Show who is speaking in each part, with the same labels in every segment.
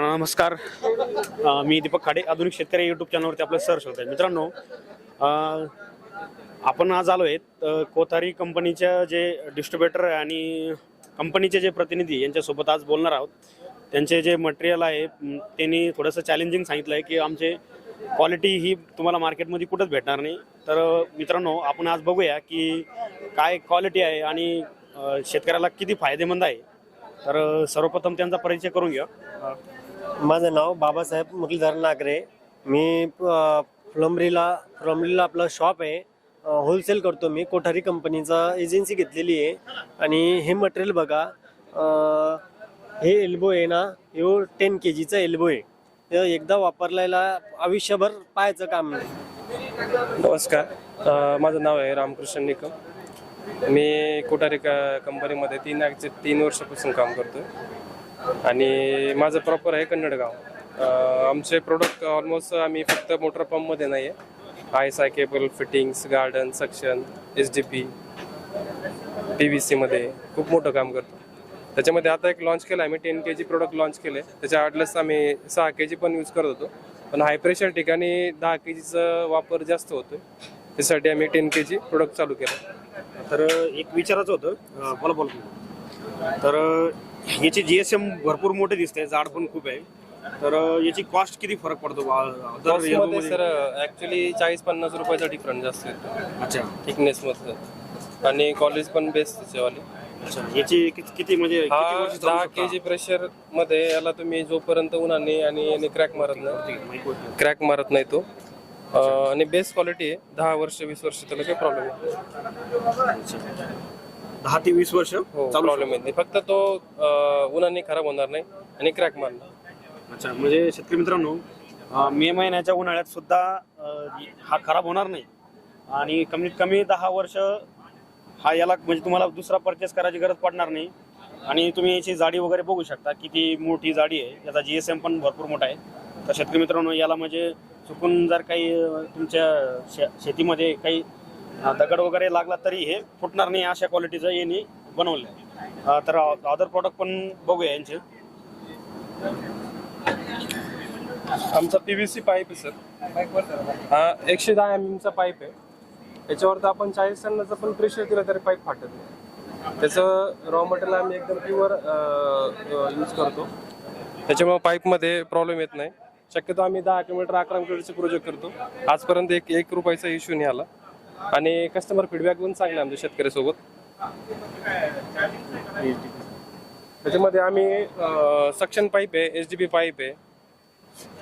Speaker 1: नमस्कार. मी दीपक खाडे आधुनिक शेतकरी युट्यूब चॅनलवरती आपलं सर होत आहे. मित्रांनो आपण आज आलो आहेत कोथारी कंपनीच्या जे डिस्ट्रीब्युटर आणि कंपनीचे जे प्रतिनिधी यांच्यासोबत आज बोलणार आहोत. त्यांचे जे मटेरियल आहे त्यांनी थोडंसं चॅलेंजिंग सांगितलं आहे की आमचे क्वालिटी ही तुम्हाला मार्केटमध्ये कुठंच भेटणार नाही. तर मित्रांनो आपण आज बघूया की काय क्वालिटी आहे आणि शेतकऱ्याला किती फायदेमंद आहे. तर सर्वप्रथम त्यांचा परिचय करून घ्या.
Speaker 2: माझं नाव बाबासाहेब मुरलीधर नागरे. मी अ, फुलंब्रीला फुलंब्रीला आपलं शॉप आहे. होलसेल करतो मी. कोठारी कंपनीचा एजन्सी घेतलेली आहे. आणि हे मटेरियल बघा. हे एल्बो आहे ना हे टेन के जीचा एल्बो आहे. एकदा वापरलेला आयुष्यभर पाहायचं काम नाही.
Speaker 3: नमस्कार. माझं नाव आहे रामकृष्ण निकम. मी कुठारी क कंपनीमध्ये तीन तीन वर्षापासून काम करतो आणि माझं प्रॉपर आहे कन्नडगाव अ, आमचे प्रोडक्ट ऑलमोस्ट आम्ही फक्त मोटर पंपमध्ये नाही आहे I S I cable fittings garden suction S D P P V सीमध्ये खूप मोठं काम करतो. त्याच्यामध्ये आता एक लॉन्च केलं आम्ही ten K G product launch केले. त्याच्या आडलंच आम्ही सहा के जी पण यूज करत होतो. पण हाय प्रेशर ठिकाणी दहा के जीचा वापर जास्त होतोय. त्यासाठी आम्ही टेन के जी प्रोडक्ट चालू केलं.
Speaker 1: तर एक विचारायचं होतं अ, बोला बोला. तर अ, याची जी एस एम भरपूर मोठे दिसते जाड पण खूप आहे. तर अ, याची कॉस्ट किती फरक पडतो? बा-
Speaker 3: मध्ये सर? ऍक्च्युली चाळीस पन्नास रुपयाचा डिफरन्स जास्त येतो.
Speaker 1: अच्छा.
Speaker 3: थिकनेस मध्ये आणि कॉलेज पण बेस्ट त्याच्यावाली.
Speaker 1: अच्छा याची किती म्हणजे किती
Speaker 3: हा
Speaker 1: वर्ष चालू
Speaker 3: दहा
Speaker 1: शकता?
Speaker 3: के जी प्रेशरमध्ये याला तुम्ही जोपर्यंत उन्हाने आणि क्रॅक मारत नाही.
Speaker 1: माहिती होतं.
Speaker 3: क्रॅक मारत नाही तो. अं, आणि बेस्ट क्वालिटी आहे दहा वर्ष वीस वर्ष त्याला काही प्रॉब्लेम नाही.
Speaker 1: दहा ते वीस वर्ष?
Speaker 3: हो
Speaker 1: चालू
Speaker 3: प्रॉब्लेम येत नाही. फक्त तो अं, उन्हाने खराब होणार नाही आणि क्रॅक मारणार.
Speaker 1: अच्छा म्हणजे शेतकरी मित्रांनो अ, मे महिन्याच्या उन्हाळ्यात सुद्धा अ, हा खराब होणार नाही. आणि कमीत कमी दहा वर्ष हा याला म्हणजे तुम्हाला दुसरा परचेस करायची गरज पडणार नाही. आणि तुम्ही याची जाडी वगैरे बघू शकता किती मोठी जाडी आहे. याचा जी एस एम पण भरपूर मोठा आहे. तर शेतकरी मित्रांनो याला म्हणजे चुकून जर काही तुमच्या शे शेतीमध्ये काही दगड वगैरे लागला तरी हे फुटणार नाही अशा क्वालिटीचं यांनी बनवलं आहे तर अदर प्रॉडक्ट पण बघूया यांचे.
Speaker 3: आमचा पी व्ही सी पाईप आहे सर हा एकशे दहा एम एमचा पाईप आहे. याच्यावर तर आपण चाळीस टनाचं पण प्रेशर दिलं तरी पाईप फाटत नाही. त्याचं रॉ मटेरियल आम्ही एकदम प्युअर यूज करतो. त्याच्यामुळे पाईपमध्ये प्रॉब्लेम येत नाही. शक्यतो आम्ही दहा किलोमीटर अकरा किलोमीटरचे प्रोजेक्ट करतो. आजपर्यंत एक एक रुपयाचा इश्यू नाही आला. आणि कस्टमर फीडबॅक पण चांगला आमच्या शेतकऱ्यासोबत. त्याच्यामध्ये आम्ही सक्शन पाईप आहे एच डी बी पाईप आहे.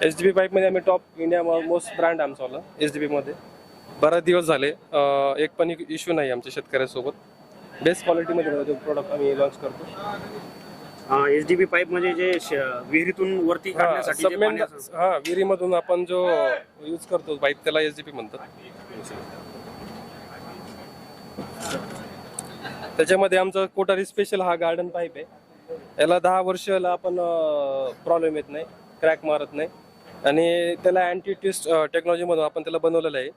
Speaker 3: एच डी बी पाईपमध्ये आम्ही टॉप इंडिया मोस्ट ब्रँड आमचा एच डी बीमध्ये बराच दिवस झाले एक पण इश्यू नाही आमच्या शेतकऱ्यासोबत. बेस्ट क्वालिटीमध्ये प्रोडक्ट आम्ही लॉन्च करतो.
Speaker 1: एच डी बी पाईप म्हणजे जे श- विहिरीतून वरती
Speaker 3: हा,
Speaker 1: काढण्यासाठी जे
Speaker 3: सबमेन
Speaker 1: पाण्याचं-
Speaker 3: हा विहिरीमधून आपण जो यूज करतो पाईप त्याला एच डी पी म्हणतात. त्याच्यामध्ये आमचं कोटारी स्पेशल हा गार्डन पाईप आहे. याला दहा वर्षाला आपण प्रॉब्लेम येत नाही क्रॅक मारत नाही. आणि त्याला अँटी ट्विस्ट टेक्नॉलॉजीमधून आपण त्याला बनवलेलं आहे.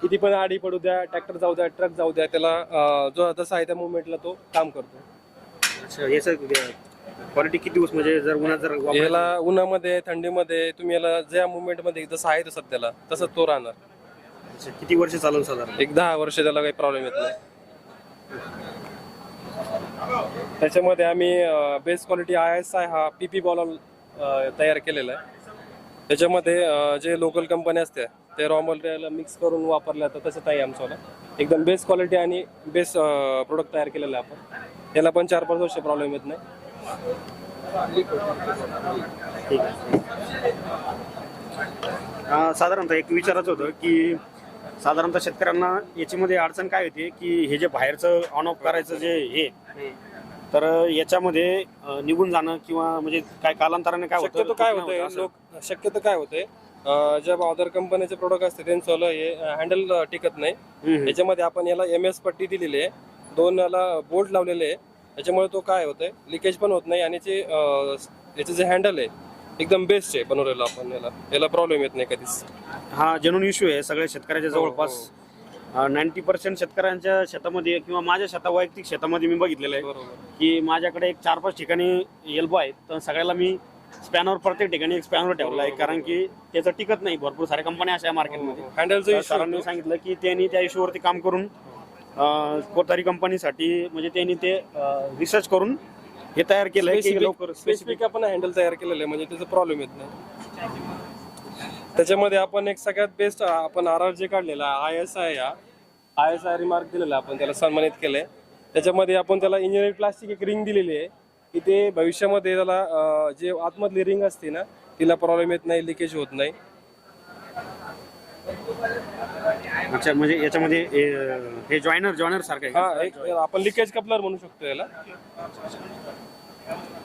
Speaker 3: किती पण आडी पडू द्या ट्रॅक्टर जाऊ द्या ट्रक जाऊ द्या त्याला अं, जो जसा आहे त्या मुवमेंटला तो काम करतो.
Speaker 1: अच्छा, याचं क्वालिटी किती दिवस म्हणजे जर उन्हात जर
Speaker 3: याला उन्हामध्ये थंडीमध्ये तुम्ही याला ज्या मुवमेंटमध्ये जसं आहे तो सध्याला तसं तो राहणार.
Speaker 1: अच्छा, किती वर्ष चालेल साधारण?
Speaker 3: एक दहा वर्ष त्याला काही प्रॉब्लेम येत नाही. त्याच्यामध्ये आम्ही best quality I S I हा पी पी बॉल तयार केलेला आहे. त्याच्यामध्ये अं, जे लोकल कंपन्या असत्या ते रॉ मटेरियल मिक्स करून वापरल्या जातात तसं नाही आमचं एकदम बेस्ट क्वालिटी आणि बेस्ट प्रोडक्ट तयार केलेलं आहे आपण. याला पण चार पाच वर्ष प्रॉब्लेम येत नाही.
Speaker 1: ठीक आहे. अं, साधारणतः एक विचारायचं होतं की साधारणतः शेतकऱ्यांना याच्यामध्ये अडचण काय होते की हे जे बाहेरचं ऑन ऑफ करायचं जे हे तर याच्यामध्ये निघून जाणं किंवा म्हणजे काय कालांतराने काय होतं?
Speaker 3: शक्यतो काय होतंय. लोक शक्यतो काय होतंय? ज्या अदर कंपनीचे प्रोडक्ट असते त्यांचं हे हँडल टिकत नाही.
Speaker 1: हम्म.
Speaker 3: याच्यामध्ये आपण याला एम एस पट्टी दिलेली आहे. दोन याला बोल्ट लावलेले आहे. त्याच्यामुळे तो काय होतंय लिकेज पण होत नाही आणि जे याचं जे हँडल आहे एकदम बेस्ट आहे बनवलेलं आपण याला. याला प्रॉब्लेम येत नाही कधीच.
Speaker 1: हा जनून इश्यू आहे. सगळ्या शेतकऱ्याच्या
Speaker 3: हो,
Speaker 1: जवळपास नाईन्टी पर्सेंट शेतकऱ्यांच्या शेतामध्ये किंवा माझ्या शेता वैयक्तिक शेतामध्ये मी बघितलेलं आहे की माझ्याकडे एक चार पाच ठिकाणी एल्बो आहेत तर सगळ्याला मी स्पॅनवर प्रत्येक ठिकाणी एक स्पॅनवर ठेवला आहे. कारण की त्याचं टिकत नाही. भरपूर साऱ्या कंपन्या अशा मार्केटमध्ये
Speaker 3: हँडलचं
Speaker 1: तर
Speaker 3: इश्यू
Speaker 1: सरांनी सांगितलं की त्यांनी त्या इश्यूवरती काम करून कोतारी कंपनीसाठी म्हणजे त्यांनी ते रिसर्च करून हे तयार केलंय की लवकर
Speaker 3: स्पेसिफिक आपण हँडल तयार केलेलं आहे म्हणजे त्याचा प्रॉब्लेम येत नाही. त्याच्यामध्ये आपण एक सगळ्यात बेस्ट आपण आर आर जे काढलेला आय एस आय या आय एस आय रिमार्क दिलेला आपण त्याला सन्मानित केलंय. त्याच्यामध्ये आपण त्याला इंजिनिअरिंग प्लास्टिक एक रिंग दिलेली आहे की ते भविष्यामध्ये त्याला जे आतमधली रिंग असते ना तिला प्रॉब्लेम येत नाही लिकेज होत नाही.
Speaker 1: अच्छा म्हणजे याच्यामध्ये हे जॉईनर जॉईनर सारखं आहे का?
Speaker 3: हा एक आपण लिकेज कपलर म्हणू शकतो याला.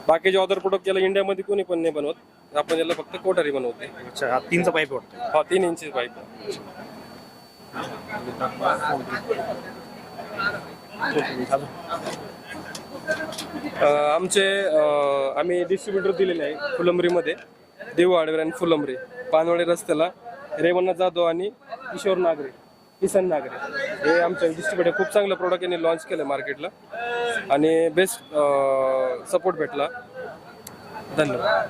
Speaker 3: बाकीचे अदर प्रोडक्ट याला इंडियामध्ये कोणी पण नाही बनवत. आपण याला फक्त कोठारी बनवते
Speaker 1: अच्छा हा तीनचा पाईप वाटतं.
Speaker 3: हा तीन इंची पाईप आमचे अं, आम्ही डिस्ट्रीब्युटर दिलेले आहे फुलंबरीमध्ये. देऊ आडवेर आणि फुलंबरी. पानवडे रस्त्याला रेवण्णा जाधव आणि किशोर नागरे. किसन नागरे हे आमच्या डिस्ट्रीब्युटर खूप चांगलं प्रोडक्ट यांनी लॉन्च केलं मार्केटला आणि बेस्ट सपोर्ट भेटला. धन्यवाद.